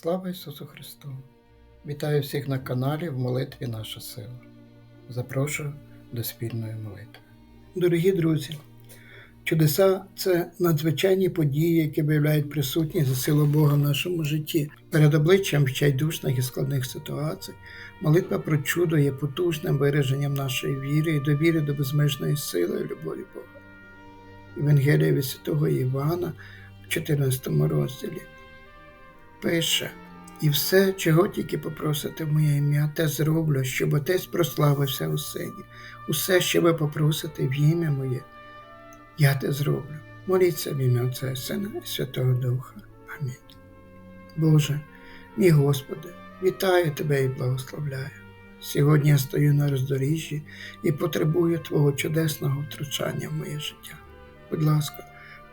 Слава Ісусу Христу! Вітаю всіх на каналі в молитві Наша сила. Запрошую до спільної молитви. Дорогі друзі, чудеса це надзвичайні події, які виявляють присутність і силу Бога в нашому житті. Перед обличчям відчайдушних і складних ситуацій молитва про чудо є потужним вираженням нашої віри і довіри до безмежної сили і любові Бога. Євангелія від Святого Івана в 14 розділі пише, і все, чого тільки попросите в моє ім'я, те зроблю, щоб Отець прославився у сині. Усе, що ви попросите в ім'я моє, я те зроблю. Моліться в ім'я Отця Сина і Святого Духа. Амінь. Боже, мій Господи, вітаю Тебе і благословляю. Сьогодні я стою на роздоріжжі і потребую Твого чудесного втручання в моє життя. Будь ласка,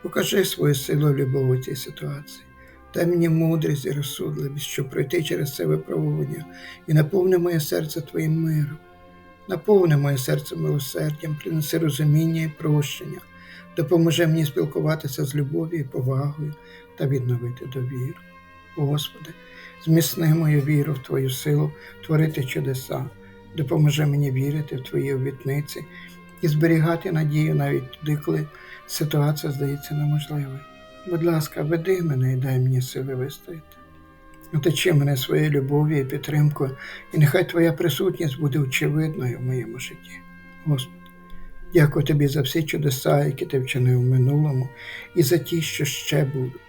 покажи свою силу любов у цій ситуації. Дай мені мудрість і розсудливість, щоб пройти через це випробування і наповни моє серце Твоїм миром. Наповни моє серце милосердям, принеси розуміння і прощення, допоможи мені спілкуватися з любов'ю і повагою та відновити довіру. Господи, зміцни мою віру в Твою силу творити чудеса, допоможи мені вірити в Твої обітниці і зберігати надію навіть туди, коли ситуація здається неможливою. Будь ласка, веди мене і дай мені сили вистояти. Оточи мене своєю любов'ю і підтримкою, і нехай Твоя присутність буде очевидною в моєму житті. Господи, дякую Тобі за всі чудеса, які ти вчинив в минулому, і за ті, що ще будуть.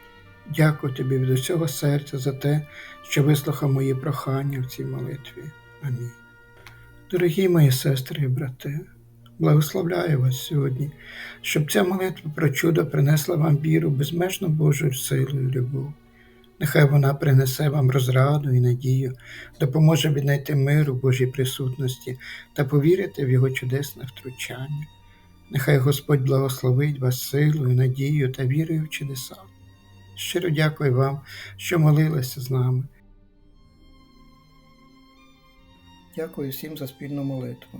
Дякую Тобі від усього серця за те, що вислухав мої прохання в цій молитві. Амінь. Дорогі мої сестри і брати, благословляю вас сьогодні, щоб ця молитва про чудо принесла вам віру, безмежну Божу силу і любов. Нехай вона принесе вам розраду і надію, допоможе віднайти мир у Божій присутності та повірити в Його чудесне втручання. Нехай Господь благословить вас силою, надією та вірою в чудеса. Щиро дякую вам, що молилися з нами. Дякую всім за спільну молитву.